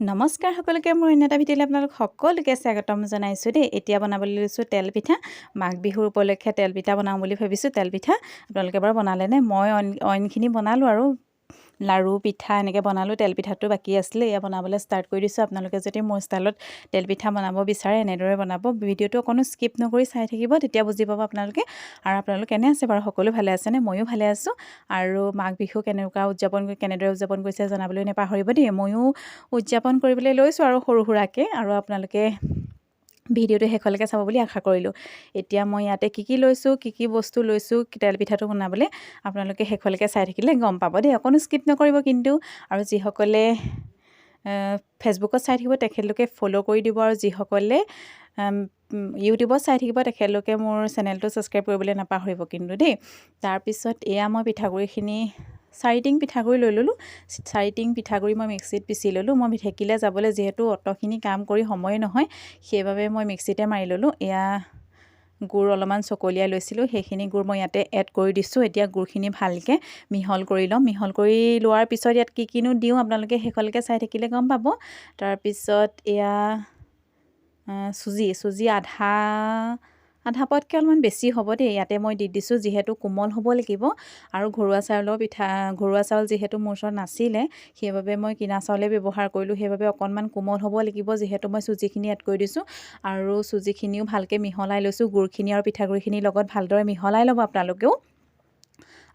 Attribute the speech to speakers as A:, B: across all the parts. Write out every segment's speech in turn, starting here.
A: নমস্কাৰ সকলোকে মোৰ অন্য এটা ভিডিঅ'লৈ আপোনালোক সকলোকে স্বাগতম জনাইছোঁ দেই। এতিয়া বনাবলৈ লৈছোঁ তেল পিঠা। মাঘ বিহুৰ উপলক্ষে তেল পিঠা বনাওঁ বুলি ভাবিছোঁ। তেল পিঠা আপোনালোকে বাৰু বনালেনে? মই অইন অইনখিনি বনালোঁ আৰু লাড়ু পিঠা এনেকৈ বনালোঁ। তেল পিঠাটো বাকী আছিলে এয়া বনাবলৈ ষ্টাৰ্ট কৰি দিছোঁ। আপোনালোকে যদি মোৰ ষ্টাইলত তেল পিঠা বনাব বিচাৰে এনেদৰে বনাব। ভিডিঅ'টো অকণো স্কিপ নকৰি চাই থাকিব তেতিয়া বুজি পাব আপোনালোকে। আৰু আপোনালোক কেনে আছে বাৰু সকলো ভালে আছেনে? ময়ো ভালে আছোঁ। আৰু মাঘ বিহু কেনেকুৱা উদযাপন কেনেদৰে উদযাপন কৰিছে জনাবলৈ নেপাহৰিব দেই। ময়ো উদযাপন কৰিবলৈ লৈছোঁ আৰু সৰু সুৰাকৈ। আৰু আপোনালোকে ভিডিঅ'টো শেষলৈকে চাব বুলি আশা কৰিলোঁ। এতিয়া মই ইয়াতে কি কি লৈছোঁ কি কি বস্তু লৈছোঁ তেল পিঠাটো বনাবলৈ আপোনালোকে শেষলৈকে চাই থাকিলে গম পাব দেই। অকণো স্কিপ নকৰিব কিন্তু। আৰু যিসকলে ফেচবুকত চাই থাকিব তেখেতলোকে ফ'ল' কৰি দিব। আৰু যিসকলে ইউটিউবত চাই থাকিব তেখেতলোকে মোৰ চেনেলটো ছাবস্ক্ৰাইব কৰিবলৈ নাপাহৰিব কিন্তু দেই। তাৰপিছত এয়া মই পিঠাগুড়িখিনি চাৰিটিং পিঠাগুড়ি লৈ ল'লোঁ। চাৰিটিং পিঠাগুড়ি মই মিক্সিত পিচি ল'লোঁ। মই ঢেঁকীলৈ যাবলৈ যিহেতু অতখিনি কাম কৰি সময় নহয় সেইবাবে মই মিক্সিতে মাৰি ল'লোঁ। এয়া গুড় অলপমান চকলিয়াই লৈছিলোঁ। সেইখিনি গুড় মই ইয়াতে এড কৰি দিছোঁ। এতিয়া গুড়খিনি ভালকৈ মিহল কৰি ল'ম। মিহল কৰি লোৱাৰ পিছত ইয়াত কি কিনো দিওঁ আপোনালোকে শেষলৈকে চাই থাকিলে গম পাব। তাৰপিছত এয়া চুজি। চুজি আধা আধা পোৱাতকৈ অলপমান বেছি হ'ব দেই। ইয়াতে মই দি দিছোঁ যিহেতু কোমল হ'ব লাগিব। আৰু ঘৰুৱা চাউলৰ পিঠা ঘৰুৱা চাউল যিহেতু মোৰ ওচৰত নাছিলে সেইবাবে মই কিনা চাউলে ব্যৱহাৰ কৰিলোঁ। সেইবাবে অকণমান কোমল হ'ব লাগিব যিহেতু মই চুজিখিনি এড কৰি দিছোঁ। আৰু চুজিখিনিও ভালকৈ মিহলাই লৈছোঁ। গুড়খিনি আৰু পিঠাগুড়িখিনিৰ লগত ভালদৰে মিহলাই ল'ব আপোনালোকেও।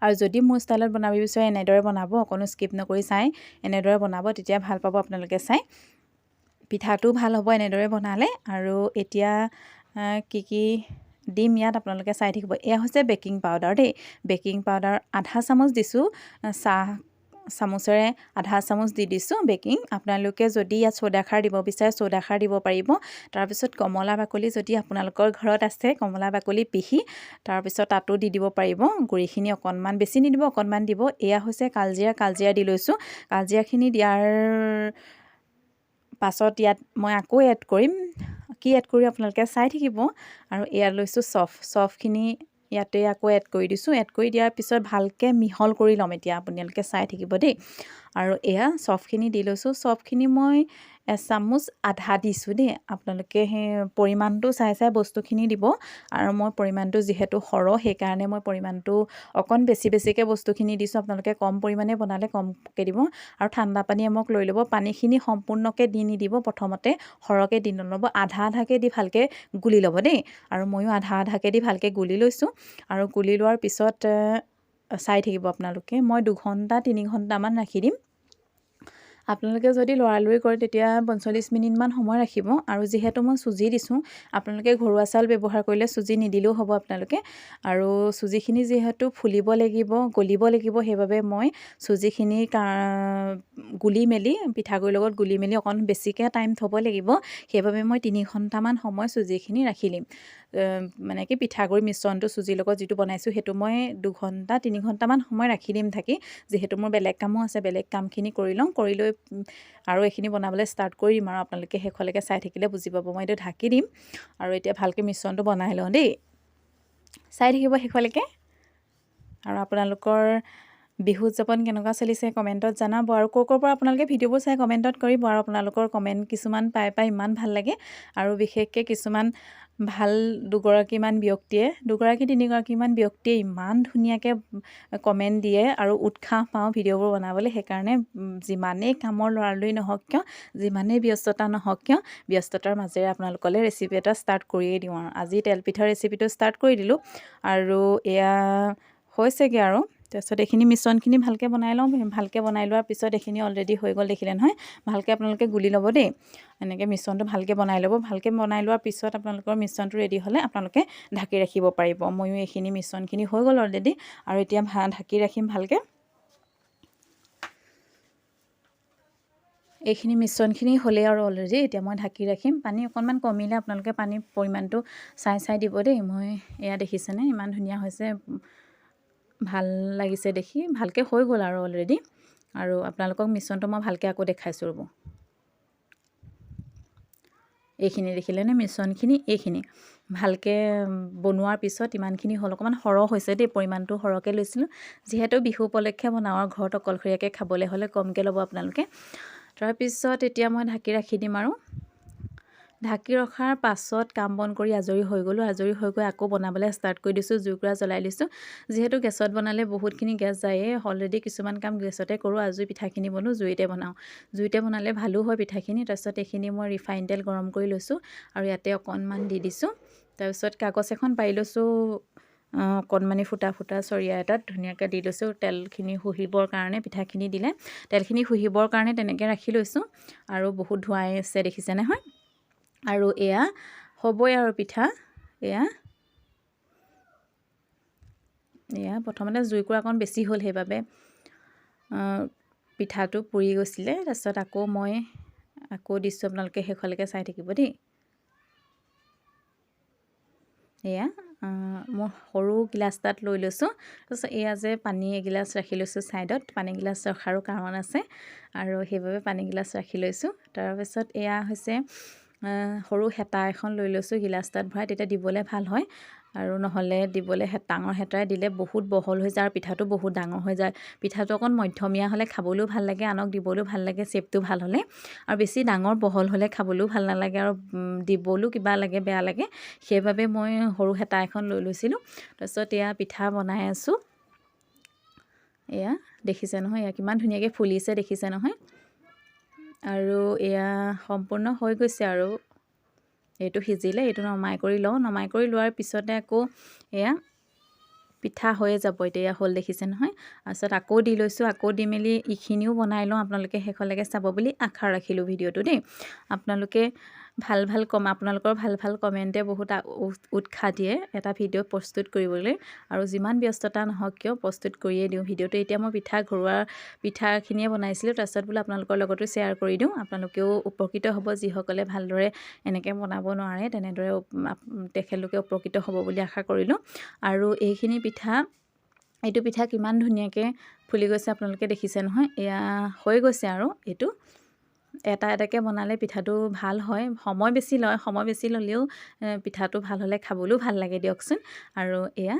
A: আৰু যদি মোৰ ষ্টাইলত বনাব বিচাৰে এনেদৰে বনাব অকণো স্কিপ নকৰি চাই এনেদৰে বনাব তেতিয়া ভাল পাব আপোনালোকে চাই। পিঠাটো ভাল হ'ব এনেদৰে বনালে। আৰু এতিয়া কি কি দিম ইয়াত আপোনালোকে চাই থাকিব। এয়া হৈছে বেকিং পাউডাৰ দেই। বেকিং পাউডাৰ আধা চামুচ দিছোঁ। চাহ চামুচেৰে আধা চামুচ দি দিছোঁ বেকিং। আপোনালোকে যদি ইয়াত চ'দাখাৰ দিব বিচাৰে চ'দাখাৰ দিব পাৰিব। তাৰপিছত কমলা বাকলি যদি আপোনালোকৰ ঘৰত আছে কমলা বাকলি পিহি তাৰপিছত তাতো দি দিব পাৰিব। গুড়িখিনি অকণমান বেছি নিদিব অকণমান দিব। এয়া হৈছে কালজিৰা কালজিৰা দি লৈছোঁ। কালজিৰাখিনি দিয়াৰ পাছত ইয়াত মই আকৌ এড কৰিম। কি এড কৰি আপোনালোকে চাই থাকিব। আৰু ইয়াত লৈছোঁ চফ চফখিনি ইয়াতে আকৌ এড কৰি দিছোঁ। এড কৰি দিয়াৰ পিছত ভালকৈ মিহল কৰি ল'ম এতিয়া আপোনালোকে চাই থাকিব দেই। আৰু এয়া চফখিনি দি লৈছোঁ। চফখিনি মই এচামুচ আধা দিছোঁ দেই। আপোনালোকে সেই পৰিমাণটো চাই চাই বস্তুখিনি দিব আৰু মই পৰিমাণটো যিহেতু সৰহ সেইকাৰণে মই পৰিমাণটো অকণ বেছি বেছিকৈ বস্তুখিনি দিছোঁ। আপোনালোকে কম পৰিমাণে বনালে কমকৈ দিব আৰু ঠাণ্ডা পানী এমক লৈ ল'ব। পানীখিনি সম্পূৰ্ণকৈ দি নিদিব। প্ৰথমতে সৰহকৈ দি নল'ব। আধা আধাকৈ দি ভালকৈ গুলি ল'ব দেই। আৰু ময়ো আধা আধাকৈ দি ভালকৈ গুলি লৈছোঁ। আৰু গুলি লোৱাৰ পিছত চাই থাকিব আপোনালোকে। মই দুঘণ্টা তিনি ঘণ্টামান ৰাখি দিম। আপোনালোকে যদি লৰালৰি কৰে তেতিয়া পঞ্চল্লিছ মিনিটমান সময় ৰাখিব। আৰু যিহেতু মই চুজি দিছোঁ আপোনালোকে ঘৰুৱা চাউল ব্যৱহাৰ কৰিলে চুজি নিদিলেও হ'ব আপোনালোকে। আৰু চুজিখিনি যিহেতু ফুলিব লাগিব গলিব লাগিব সেইবাবে মই চুজিখিনি গুলি মেলি পিঠাগুড়িৰ লগত গুলি মেলি অকণ বেছিকৈ টাইম থ'ব লাগিব। সেইবাবে মই তিনি ঘণ্টামান সময় চুজিখিনি ৰাখি দিম মানে কি পিঠাগুড়ি মিশ্ৰণটো চুজিৰ লগত যিটো বনাইছোঁ সেইটো মই দুঘণ্টা তিনি ঘণ্টামান সময় ৰাখি দিম থাকি। যিহেতু মোৰ বেলেগ কামো আছে বেলেগ কামখিনি কৰি লওঁ। কৰি লৈ আৰু এইখিনি বনাবলৈ ষ্টাৰ্ট কৰি দিম আৰু আপোনালোকে শেষলৈকে চাই থাকিলে বুজি পাব। মই এইটো ঢাকি দিম আৰু এতিয়া ভালকৈ মিশ্ৰণটো বনাই লওঁ দেই। চাই থাকিব শেষলৈকে। আৰু আপোনালোকৰ বিহু উদযাপন কেনেকুৱা চলিছে কমেণ্টত জনাব আৰু ক'ৰ ক'ৰ পৰা আপোনালোকে ভিডিঅ'বোৰ চাই কমেণ্টত কৰিব আৰু আপোনালোকৰ কমেণ্ট কিছুমান পাই পাই ইমান ভাল লাগে। আৰু বিশেষকৈ কিছুমান ভাল দুগৰাকীমান ব্যক্তিয়ে দুগৰাকী তিনিগৰাকীমান ব্যক্তিয়ে ইমান ধুনীয়াকৈ কমেণ্ট দিয়ে আৰু উৎসাহ পাওঁ ভিডিঅ'বোৰ বনাবলৈ। সেইকাৰণে যিমানেই কামৰ লৰালৰি নহওক কিয় যিমানেই ব্যস্ততা নহওক কিয় ব্যস্ততাৰ মাজেৰে আপোনালোকলৈ ৰেচিপি এটা ষ্টাৰ্ট কৰিয়েই দিওঁ আৰু। আজি তেলপিঠাৰ ৰেচিপিটো ষ্টাৰ্ট কৰি দিলোঁ আৰু এয়া হৈছেগৈ আৰু তাৰপিছত এইখিনি মিশ্ৰণখিনি ভালকৈ বনাই লওঁ ভালকৈ বনাই লোৱাৰ পিছত এইখিনি অলৰেডি হৈ গ'ল দেখিলে নহয়। ভালকৈ আপোনালোকে গুলি ল'ব দেই। এনেকৈ মিশ্ৰণটো ভালকৈ বনাই ল'ব। ভালকৈ বনাই লোৱাৰ পিছত আপোনালোকৰ মিশ্ৰণটো ৰেডি হ'লে আপোনালোকে ঢাকি ৰাখিব পাৰিব। ময়ো এইখিনি মিশ্ৰণখিনি হৈ গ'ল অলৰেডি আৰু এতিয়া ঢাকি ৰাখিম ভালকৈ। এইখিনি মিশ্ৰণখিনি হ'লেই আৰু অলৰেডি এতিয়া মই ঢাকি ৰাখিম। পানী অকণমান কমিলে আপোনালোকে পানীৰ পৰিমাণটো চাই চাই দিব দেই। মই এয়া দেখিছেনে? ইমান ধুনীয়া হৈছে। ভাল লাগিছে দেখি ভালকৈ হৈ গ'ল আৰু অলৰেডি আৰু আপোনালোকক মিশ্ৰণটো মই ভালকৈ আকৌ দেখাইছোঁ ৰ'ব। এইখিনি দেখিলেনে মিশ্ৰণখিনি? এইখিনি। ভালকৈ বনোৱাৰ পিছত ইমানখিনি হ'ল। অকণমান সৰহ হৈছে দেই পৰিমাণটো সৰহকৈ লৈছিলোঁ। যিহেতু বিহু উপলক্ষে বনাওঁ আৰু ঘৰত অকলশৰীয়াকৈ খাবলৈ হ'লে কমকৈ ল'ব আপোনালোকে। তাৰপিছত এতিয়া মই ঢাকি ৰাখি দিম আৰু। ঢাকি ৰখাৰ পাছত কাম বন কৰি আজৰি হৈ গ'লোঁ। আজৰি হৈ গৈ আকৌ বনাবলৈ ষ্টাৰ্ট কৰি দিছোঁ জুইকুৰা জ্বলাই দিছোঁ। যিহেতু গেছত বনালে বহুতখিনি গেছ যায়েই। অলৰেডি কিছুমান কাম গেছতে কৰোঁ আজৰি পিঠাখিনি বনো জুইতে বনাওঁ। জুইতে বনালে ভালো হয় পিঠাখিনি তাৰপিছত এইখিনি মই ৰিফাইন তেল গৰম কৰি লৈছোঁ আৰু ইয়াতে অকণমান দি দিছোঁ। তাৰপিছত কাগজ এখন পাৰি লৈছোঁ অকণমানি ফুটা ফুটা চৰিয়া এটাত ধুনীয়াকৈ দি লৈছোঁ। তেলখিনি শুহিবৰ কাৰণে পিঠাখিনি দিলে। তেলখিনি শুহিবৰ কাৰণে তেনেকৈ ৰাখি লৈছোঁ আৰু বহুত ধোৱাই আছে দেখিছে নহয় আৰু এয়া হ'বই আৰু পিঠা। এয়া এয়া প্ৰথমতে জুইকুৰা অকণ বেছি হ'ল সেইবাবে পিঠাটো পুৰি গৈছিলে। তাৰপিছত আকৌ মই আকৌ দিছোঁ আপোনালোকে শেষলৈকে চাই থাকিব দেই। এয়া মই সৰু গিলাচ এটাত লৈ লৈছোঁ। তাৰপিছত এয়া যে পানী এগিলাচ ৰাখি লৈছোঁ ছাইডত পানী গিলাচ ৰখাৰো কাৰণ আছে। আৰু সেইবাবে পানী গিলাচ ৰাখি লৈছোঁ। তাৰপিছত এয়া হৈছে সৰু হেতা এখন লৈ লৈছোঁ গিলাচ এটাত ভৰাই তেতিয়া দিবলৈ ভাল হয়। আৰু নহ'লে দিবলৈ ডাঙৰ হেতাৰে দিলে বহুত বহল হৈ যায় আৰু পিঠাটো বহুত ডাঙৰ হৈ যায়। পিঠাটো অকণ মধ্যমীয়া হ'লে খাবলৈও ভাল লাগে আনক দিবলৈও ভাল লাগে চেপটো ভাল হ'লে। আৰু বেছি ডাঙৰ বহল হ'লে খাবলৈও ভাল নালাগে আৰু দিবলৈও কিবা লাগে বেয়া লাগে। সেইবাবে মই সৰু হেতা এখন লৈ লৈছিলোঁ। তাৰপিছত এয়া পিঠা বনাই আছোঁ। এয়া দেখিছে নহয় এয়া কিমান ধুনীয়াকৈ ফুলিছে দেখিছে নহয়। আৰু এয়া সম্পূৰ্ণ হৈ গৈছে আৰু। এইটো সিজিলে এইটো নমাই কৰি লওঁ। নমাই কৰি লোৱাৰ পিছতে আকৌ এয়া পিঠা হৈয়ে যাব। এতিয়া হ'ল দেখিছে নহয়। তাৰপিছত আকৌ দি লৈছোঁ আকৌ দি মেলি ইখিনিও বনাই লওঁ। আপোনালোকে শেষলৈকে চাব বুলি আশা ৰাখিলোঁ ভিডিঅ'টো দেই। আপোনালোকে ভাল ভাল কম আপোনালোকৰ ভাল ভাল কমেণ্টে বহুত উৎসাহ দিয়ে এটা ভিডিঅ' প্ৰস্তুত কৰিবলৈ আৰু যিমান ব্যস্ততা নহওক কিয় প্ৰস্তুত কৰিয়ে দিওঁ ভিডিঅ'টো। এতিয়া মই পিঠা ঘৰুৱা পিঠাখিনিয়ে বনাইছিলোঁ তাৰপিছত বোলে আপোনালোকৰ লগতো শ্বেয়াৰ কৰি দিওঁ আপোনালোকেও উপকৃত হ'ব যিসকলে ভালদৰে এনেকৈ বনাব নোৱাৰে তেনেদৰে তেখেতলোকে উপকৃত হ'ব বুলি আশা কৰিলোঁ। আৰু এইখিনি পিঠা এইটো পিঠা কিমান ধুনীয়াকৈ ফুলি গৈছে আপোনালোকে দেখিছে নহয় এয়া হৈ গৈছে আৰু এইটো। এটা এটাকৈ বনালে পিঠাটো ভাল হয়। সময় বেছি লয় সময় বেছি ল'লেও পিঠাটো ভাল হ'লে খাবলৈও ভাল লাগে দিয়কচোন। আৰু এয়া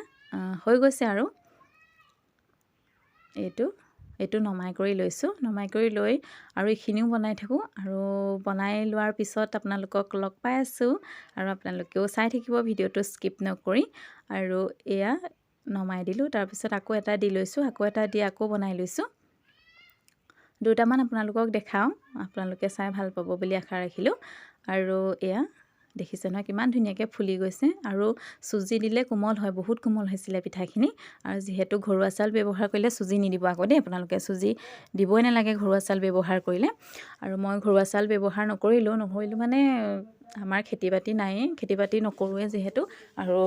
A: হৈ গৈছে আৰু। এইটো এইটো নমাই কৰি লৈছোঁ। নমাই কৰি লৈ আৰু এইখিনিও বনাই থাকোঁ। আৰু বনাই লোৱাৰ পিছত আপোনালোকক লগ পাই আছোঁ আৰু আপোনালোকেও চাই থাকিব ভিডিঅ'টো স্কিপ নকৰি। আৰু এয়া নমাই দিলোঁ। তাৰপিছত আকৌ এটা দি লৈছোঁ আকৌ এটা দি আকৌ বনাই লৈছোঁ। দুটামান আপোনালোকক দেখাওঁ। আপোনালোকে চাই ভাল পাব বুলি আশা ৰাখিলোঁ। আৰু এয়া দেখিছে নহয় কিমান ধুনীয়াকৈ ফুলি গৈছে। আৰু চুজি দিলে কোমল হয় বহুত কোমল হৈছিলে পিঠাখিনি। আৰু যিহেতু ঘৰুৱা চাউল ব্যৱহাৰ কৰিলে চুজি নিদিব আকৌ দেই আপোনালোকে চুজি দিবই নালাগে ঘৰুৱা চাউল ব্যৱহাৰ কৰিলে। আৰু মই ঘৰুৱা চাউল ব্যৱহাৰ নকৰিলোঁ নকৰিলোঁ মানে আমাৰ খেতি বাতি নায়েই। খেতি বাতি নকৰোঁৱে যিহেতু। আৰু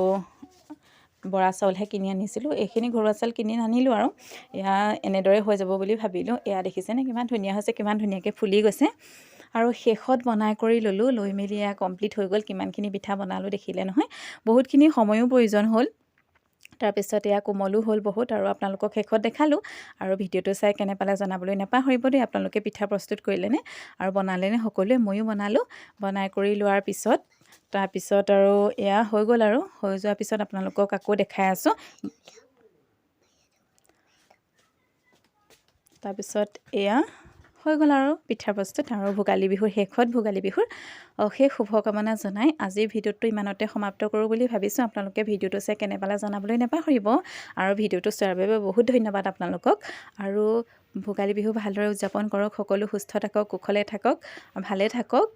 A: বৰা চাউলহে কিনি আনিছিলোঁ। এইখিনি ঘৰুৱা চাউল কিনি নানিলোঁ আৰু। এয়া এনেদৰে হৈ যাব বুলি ভাবিলোঁ। এয়া দেখিছেনে কিমান ধুনীয়া হৈছে কিমান ধুনীয়াকৈ ফুলি গৈছে। আৰু শেষত বনাই কৰি ল'লোঁ লৈ মেলি এয়া কমপ্লিট হৈ গ'ল। কিমানখিনি পিঠা বনালোঁ দেখিলে নহয়। বহুতখিনি সময়ো প্ৰয়োজন হ'ল। তাৰপিছত এয়া কোমলো হ'ল বহুত আৰু আপোনালোকক শেষত দেখালোঁ। আৰু ভিডিঅ'টো চাই কেনে পালে জনাবলৈ নাপাহৰিব দেই। আপোনালোকে পিঠা প্ৰস্তুত কৰিলেনে আৰু বনালেনে সকলোৱে ময়ো বনালোঁ। বনাই কৰি লোৱাৰ পিছত তাৰপিছত আৰু এয়া হৈ গ'ল আৰু। হৈ যোৱাৰ পিছত আপোনালোকক আকৌ দেখাই আছোঁ। তাৰপিছত এয়া হৈ গ'ল আৰু পিঠা প্ৰস্তুত আৰু ভোগালী বিহুৰ শেষত ভোগালী বিহুৰ অশেষ শুভকামনা জনাই আজিৰ ভিডিঅ'টো ইমানতে সমাপ্ত কৰোঁ বুলি ভাবিছোঁ। আপোনালোকে ভিডিঅ'টো চাই কেনে পালে জনাবলৈ নাপাহৰিব আৰু ভিডিঅ'টো চোৱাৰ বাবে বহুত ধন্যবাদ আপোনালোকক। আৰু ভোগালী বিহু ভালদৰে উদযাপন কৰক সকলো সুস্থ থাকক কুশলে থাকক ভালে থাকক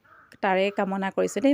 A: তাৰে কামনা কৰিছোঁ দেই।